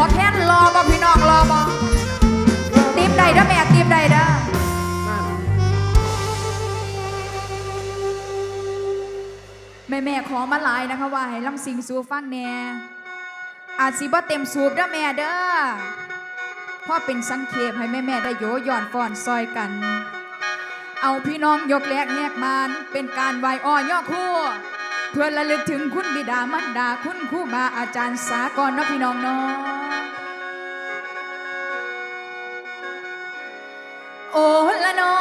บ่พี่น้องรอบ่ตีมใดเด้อแม่ตีมใดเด้อแม่แม่ๆขอมาหลายนะคะว่าให้ลำสิงสูฟังแหน่อาจสิบ่เต็มสูบเด้อแม่เด้อพ่อเป็นสังเขปให้แม่แม่ๆได้โยย่อนฟ้อนซอยกัน เอาพี่น้องยกแลกแยกมานเป็นการไหวอ้อย่อคู่เพื่อระลึกถึงคุณบิดามารดาคุณครูบาอาจารย์สากลเนะพี่น้องเนาะ โอละเนอ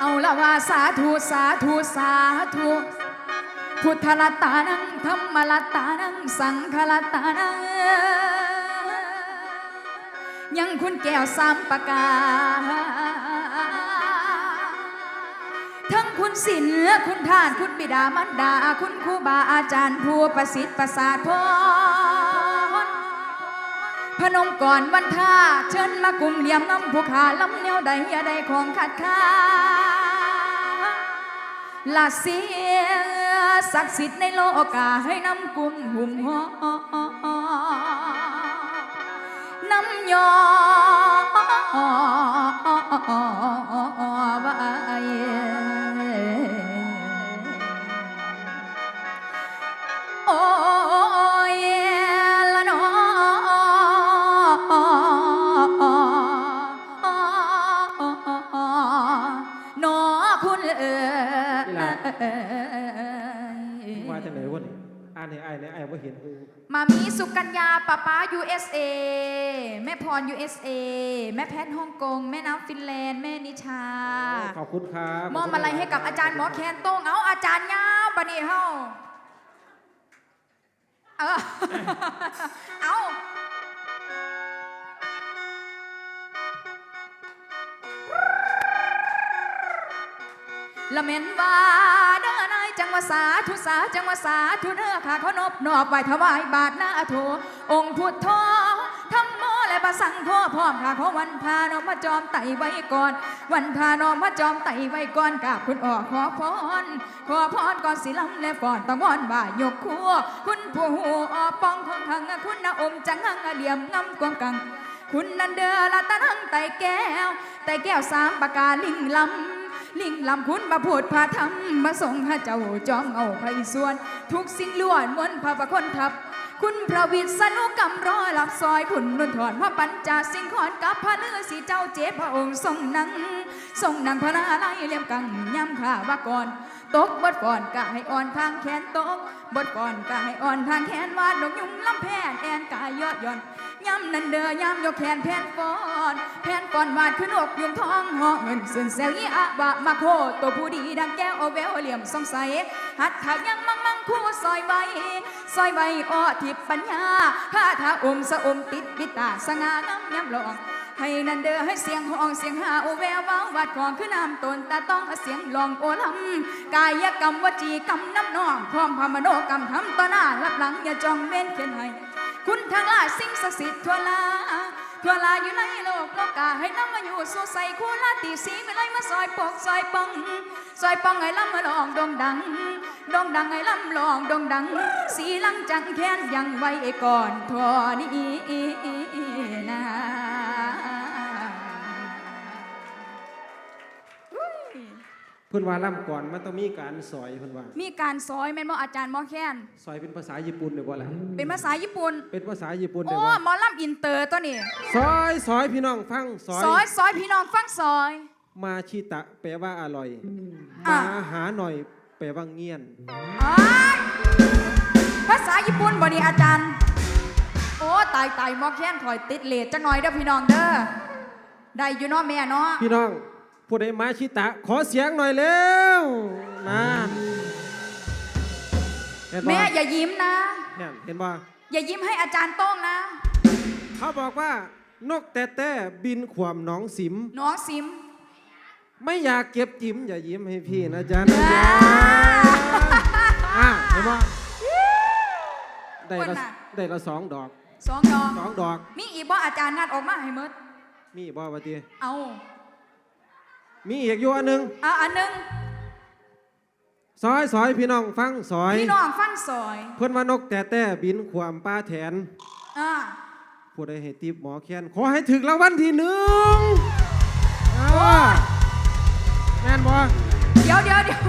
เอาละว่าสาธุสาธุสาธุพุทธลัตตานังธรรมลัตตานังสังฆลัตตานัง ยังคุณแก้วสามประกา ทั้งคุณศิลคุณทานคุณบิดามารดา คุณครูบาอาจารย์ผู้ประสิทธิ์ประสาทพรพนมก่อนวันท่าเชิญมากลุ่มเหลี่ยมน้ำผู้ขาลำแนวใดอย่าได้ของขาดค่าลาเสียศักดิ์สิทธิ์ในโลกาให้น้ำกุมหุ่มหอำยอว่าโอ้ยละนอนอคุณเอ๋ยว่าจังไหนวะนี่อ่านให้อ้ายเนี่ยอ้ายบ่เห็นมามีสุกัญญาป้าป้า USA แม่พร USA แม่แพทฮ่องกง แม่น้ำฟินแลนด์ แม่นิชา ขอบคุณครับมอบอะไรให้กับอาจารย์หมอแคนโต้งเอาอาจารย์ยาวปะนี่เฮาเออเอาละเมนว่าเด้อนายจังหวะสาธุสาจังหวะสาธุเด้อข้าขอนบนอบไหวถวายบาทหน้าโถองค์พุทโธธรรมโมและประสังโฆพร้อมข้าขอวันพานอมมาจอมไต่ไว้ก่อน วันพานอมมาจอมไต่ไว้ก่อนกราบคุณออกขอพรขอพรก่อนสิลำและก่อนต้องวอนบ่ายกครัวคุณผู้หูออป้องของขังคุณนาอมจังหังเหลี่ยมงำกวงกัง คุณนันเดอละตะนังไตแก้วไตแก้วสามประการลิงลำลิงลำคุณมาพูดพาธรรมมาส่งให้เจ้าจอมเอาไพส่วนทุกสิ่งล้วนมนพระประคนทับ คุณพระวิษณุกรรมรอหลับซอยผุนนุนถอนพระปัญจสิ่งขอนกับพระเนื้อสีเจ้าเจ็บพระองค์ทรงนังทรงนังพระนาลายเลี่ยมกังย้ำข้าว่าก่อนตกบทก่อนกะให้อ่อนทางแขนตกบทก่อนกะให้อ่อนทางแขนวาดดอกยุงลำแพนแอนกายยอดย่อนย้ำนันเดอย่ำยกแขนแผ่นฟอนแผ่นฟอนวาดขึ้นอกยุงทองหอเงินส่นแซวยี่อะบะมาโคตัวผู้ดีดังแก้วโอเวลเหลี่ยมสงสัยหัดถังมังมัง คู่ซอยใบซอยใบอ้อทิพย์ปัญญาข้าถาอมสะอมติดปิตาสง่างามย้ำหลองให้นันเดอให้เสียงห้องเสียงหาโอแวววาววัดของคือน้ำตนตาต้องเสียงลองโอลำกายกรรมวจีกรรมน้ำนองพร้อมพามโนกรรมทำต่อหน้ารับหลังอย่าจองเว้นเขียนให้คุณทางลาสิ่งศักดิ์สิทธิ์ทั่วลา ทั่วลาอยู่ในโลกโลกาให้น้ำมาอยู่สู่ใส่คู่ลาตีสีไม่ไล่มาซอยปกซอยปังซอยปังให้ลำมาลองดงดังดงดังให้ลำลองดงดัง สีลังจังแค้นยังไว้ก่อนทอนี้นะอุ้ย เพิ่นว่าล่ำก่อนมันต้องมีการสอยเพิ่นว่า มีการซอยแม่นบ่อาจารย์หมอแค้นสอยเป็นภาษาญี่ปุ่นได้บ่ล่ะเป็นภาษาญี่ปุ่น เป็นภาษาญี่ปุ่นได้โอ้บ่หมอลำอินเตอร์ตัวนี้ซอยซอยพี่น้องฟังซอย ซอยซอยพี่น้องฟังซอย มาชิตะแปลว่าอร่อยอะ มาหาหน่อยแปลว่าเงียน อ้ายภาษาญี่ปุ่นบ่นี่อาจารย์ โอ้ตายตายหมอแค้นถอยติดเลทจังหน่อยเด้อพี่น้องเด้อได้อยู่เนาะแม่เนาะพี่น้อง ผู้ใดมาชิตะ ขอเสียงหน่อยเร็วนั่นเห็นบ่แม่อย่ายิ้มนะ เนี่ยเห็นบ่อย่ายิ้มให้อาจารย์โต้งนะ เขาบอกว่านกแต่แต่บินขวามหนองสิม น้องซิม ไม่อยากเก็บจิ้มอย่ายิ้มให้พี่นะจ๊ะนะอ่าจ๊ะอะเห็นบ่ได้คนละน่ะ ได้ละสองดอกสองดอกสองดอก มีอีกบ่อาจารย์งัดออกมาให้หมด มีบ่วะทีเอา มีอีกอยู่อันหนึงเอาอันหนึงซอยซอยพี่น้องฟังซอย พี่น้องฟังซอยเพื่อนว่านกแต่แต่บินขวามป้าแถนอ่าผู้ใดให้ติบหมอแคนขอให้ถึงรางวัลที่หนึ่งอ่าแม่นบ่เดี๋ยวเดี๋ยวเดี๋ยว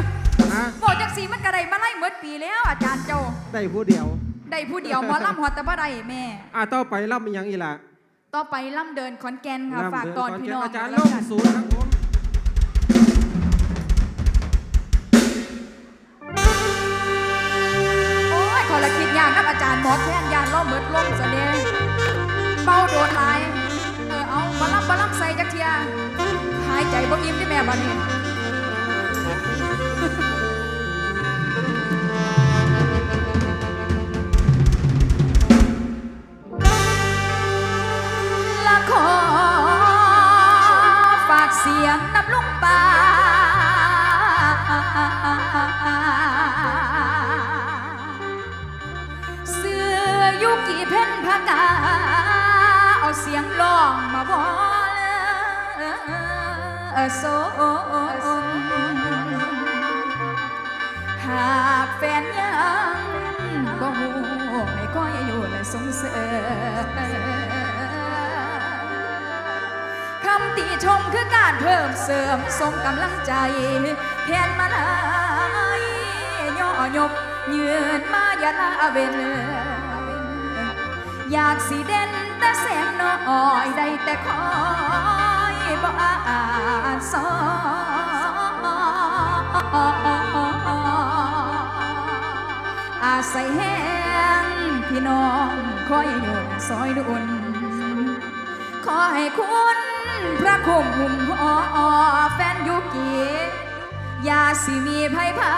ฮะบอกจักสีมันกระไดมาไล่เมดปีแล้วอาจารย์เจ้าได้ผู้เดียว ได้ผู้เดียวหมอลำหัวแต่บ่ได้แม่ อ่าต่อไปรับมีหยังอีหล่ะต่อไปล่ำเดินขอนแก่นค่ะร่ำฝากเดิตอนขพี่แก่น้องอาจารย์แล้ลวงกันศูนย์ครับผม หมอแค้นยานล่อเมิดล่มซะเนี่ยเบาโดนลาย เออเอาบาลับบาลับใส่จักเทีย หายใจบ่อิ่มที่แม่บ้านี้ละขอฝากเสียงนับลุงป่า อยุกี่เพ่นพากา เอาเสียงร้องมาบอโซหากแฟนยังบ่หูไม่ค่อยอยู่และสงเสริคำติชมคือการเพิ่มเสริมส่งกำลังใจแทนมาลายย่อยกยืนมาอย่าลาเวน อยากสิเด่นแต่แสงน้อยได้แต่คอยบ่อาจสอนอาศัยแห้งพี่น้องคอยอยู่ซอยดุนขอให้คุณพระคุมหุ่มหอแฟนยุกีอย่าสิมีภัยพา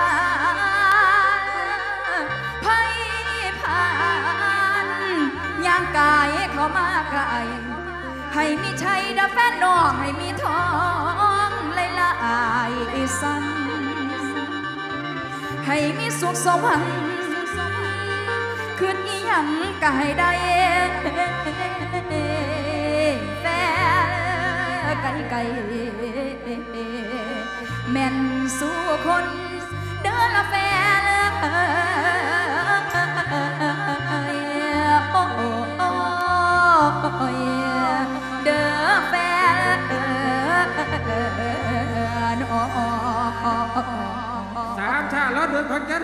กายเข้ามาไกลให้มีชัยดับแฟนน้องให้มีทองไหลลายสันให้มีสุขสมหวังคืนอีหยังก็ให้ได้แฟไกลไกลแม่นสู้คน สามชาติแล้วเดินพันกัน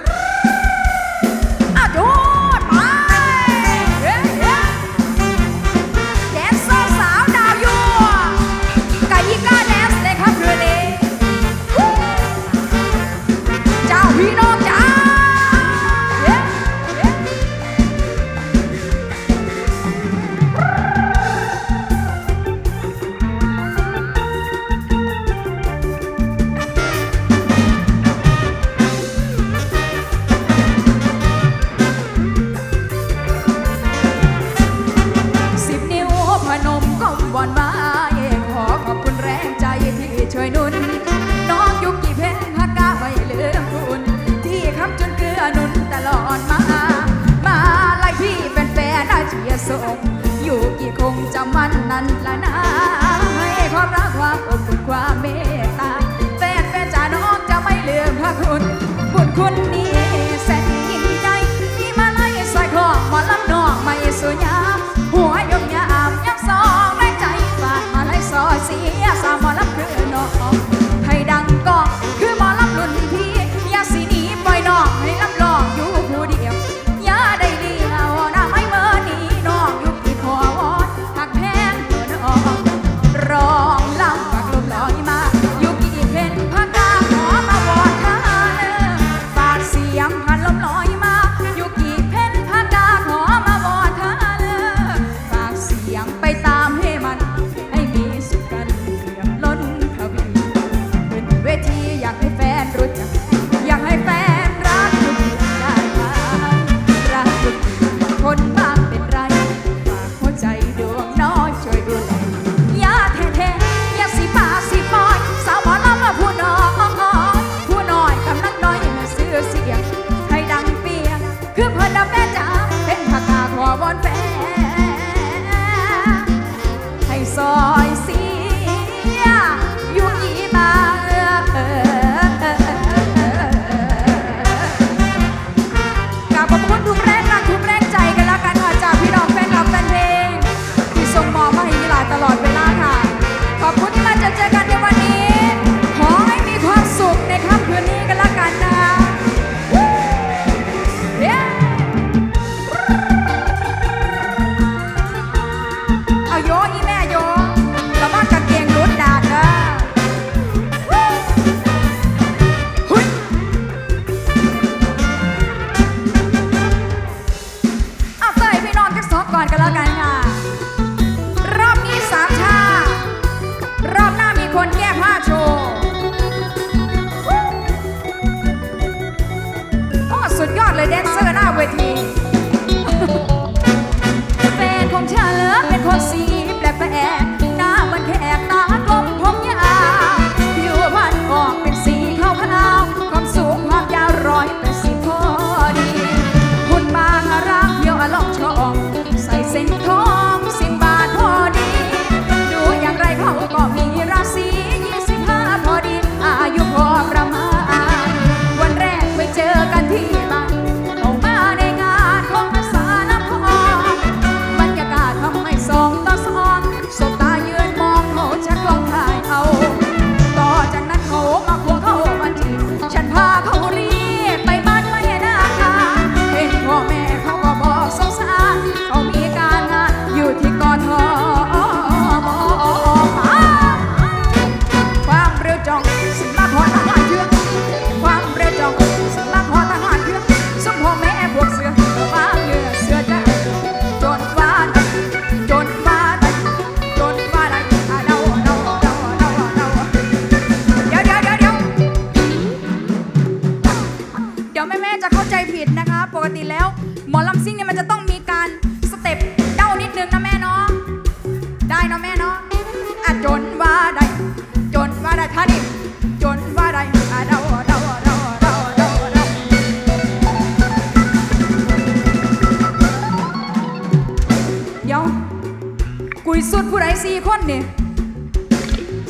นี่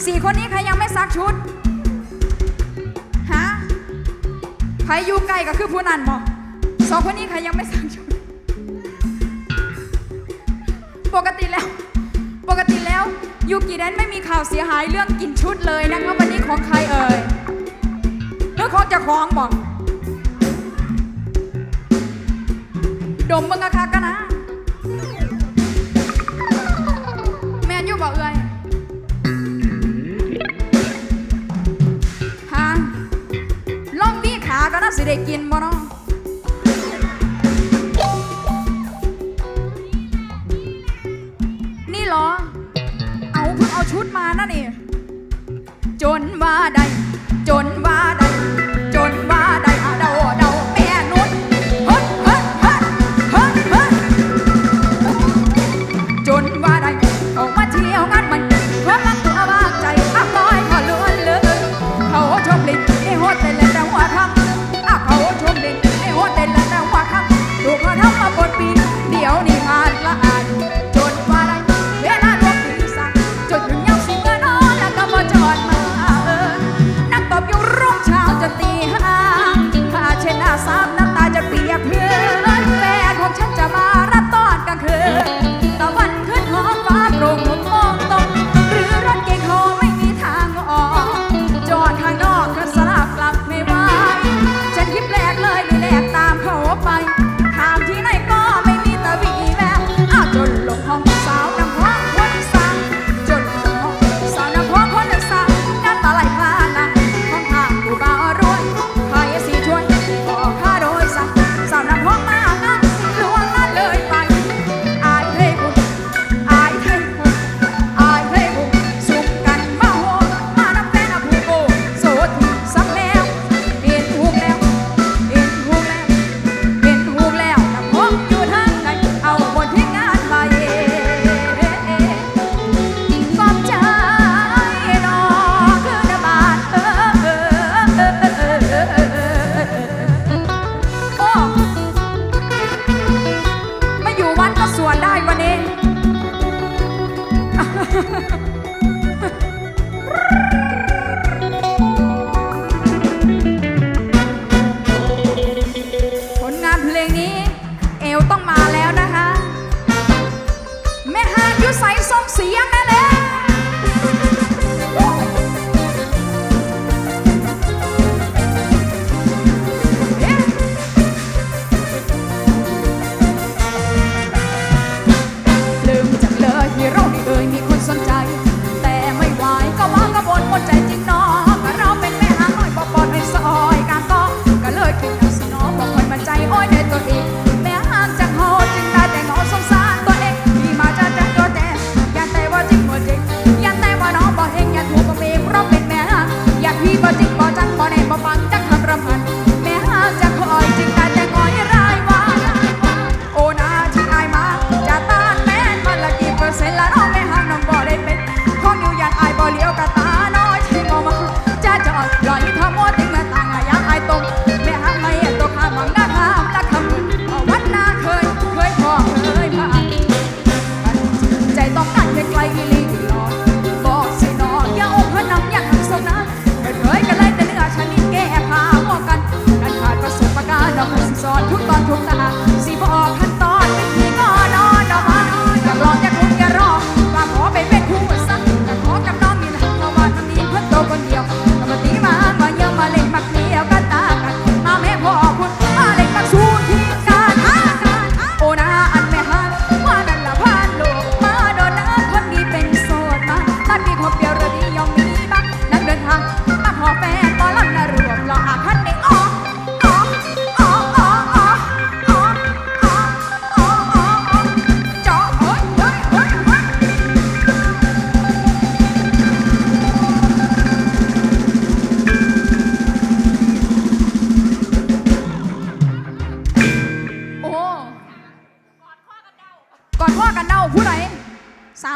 สี่คนนี้ใครยังไม่ซักชุด ฮะใครอยู่ใกล้ก็คือผู้นั้นบอกสองคนนี้ใครยังไม่ซักชุด ปกติแล้ว ปกติแล้วยูกิแดนไม่มีข่าวเสียหายเรื่องกินชุดเลยนะคะวันนี้ของใครเอ่ยเรื่องของจะคล้องบอก ดมมึงอะค่ะ สิได้กินบ่เนาะนี่เหรอ เอาเพิ่งเอาชุดมานั่นเอง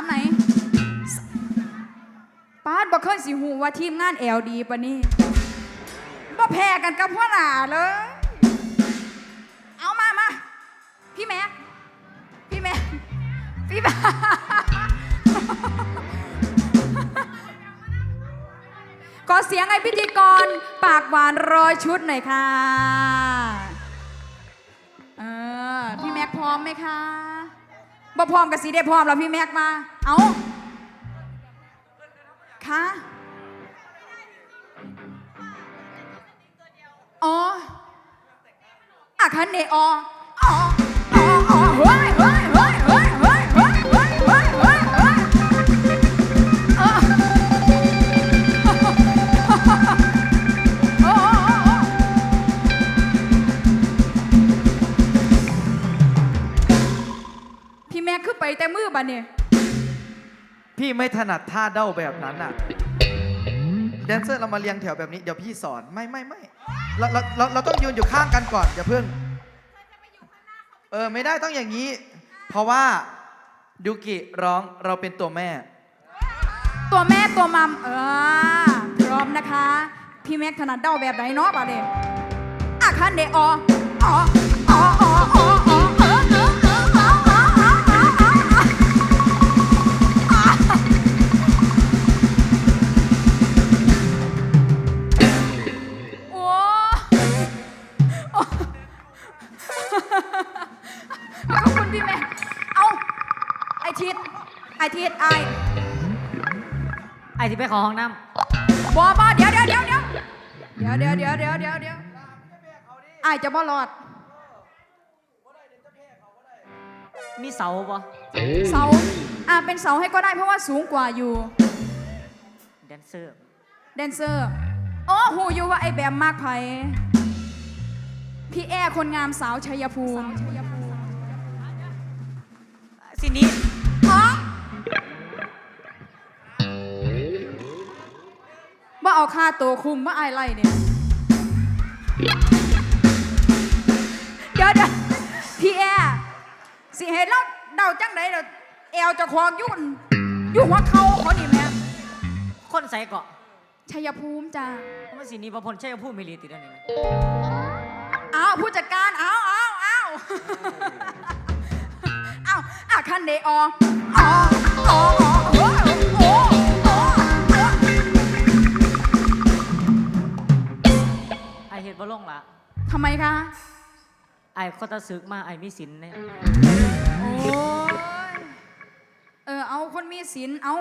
ไหนป้าดบ่เคยสิหูว่าทีมงานแอลดีปะนี่บ่แพ้กันกับหัวหนาเลย เอามามาพี่แม็กพี่แม็กพี่แม็กขอเสียงให้พิธีกร ปากหวานร้อยชุดหน่อยค่ะ เออ พี่แม็กพร้อมไหมคะ บ่พร้อมกับสีได้พร้อมแล้วพี่แม็กมา เอาคะอ๋ออะคันเนอออ๋ออ๋ออ๋อเฮ้ยเฮ้ยเฮ้ย บัดเนี่ยพี่ไม่ถนัดท่าเด้าแบบนั้นอะแดนเซอร์เรามาเรียงแถวแบบนี้เดี๋ยวพี่สอนไม่ไม่ไม่เราเราเราเราต้องยืนอยู่ข้างกันก่อนอย่าเพิ่งเออไม่ได้ต้องอย่างนี้ เพราะว่ายูกิร้องเราเป็นตัวแม่ ตัวแม่ตัวมัมเออพร้อมนะคะ พี่แม็กถนัดเด้าแบบไหนเนาะบัดเนี่ยอะคันเดอออ๋ออ๋ออ๋อ ไอ้ที่ไปขอห้องน้บอบอเดี๋ยวเดี๋ยวเดี๋ยวเดี๋ยวเดี๋ยวเดี๋ยวเดี๋ยวเดี๋ยวเดี๋ยวเดี๋ยวไอายจะบ่รอดำมีเสาปะเสาอ่าเป็นเสาให้ก็ได้เพราะว่าสูงกว่าอยู่ แดนเซอร์แดนเซอร์โอ้หูอยู่ว่าไอแบมมากไผพี่แอร์คนงามสาวชัยภูมิ สินี้ ว่าเอาค่าตัวคุมว่าไอายไล่เนี่ยเดี๋ยวเดี๋ยวพี่แอร์สิเห็นแล้วเดาจังไดเดาแอลเจะควงยุ่นอยู่หัวเขาเขานี่แม่คนใส่เกาะชัยภูมิจ้าเพราะว่าสินี้ประพลใช่ผู้มิลีติดอันนี้ไหมเอาผู้จัดการเอาเอาเอาเอาอะคันเดอออ๋ออ๋อ บ่ลงละทำไมคะ ไอโคตรซึกมาไอมีสินเนี่ยโอ้ย เออ เอาคนมีศีล เอา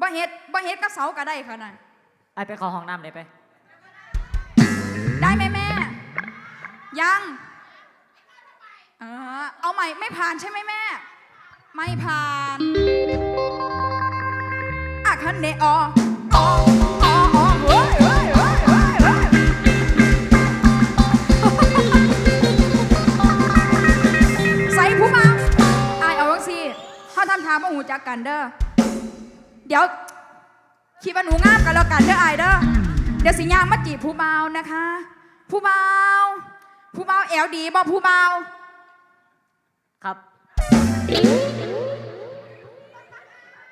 บ่เฮ็ดบ่เฮ็ดก็เสาก็ได้ค่ะน่ะไอไปขอห้องน้ำได้ไป ได้ไหมแม่ ยัง เออ เอาใหม่ไม่ผ่านใช่ไหมแม่ ไม่ผ่านอะคันเดอออ๋ักกันเด้อ เดี๋ยวคิดว่าหนูงามกันแล้วกันเด้อไอเด้อ เดี๋ยวสิยางมาจีบผู้เมานะคะ ผู้เมา ผู้เมาแอลดีบอผู้เมา ครับ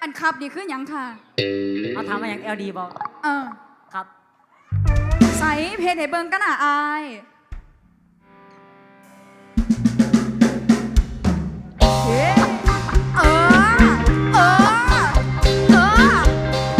อันครับนี่คือยังค่ะ เอาถามมาอย่าง LD บอเออ ครับ ใส่เพจให้เบิ่งกันหน่ะอายเฮ้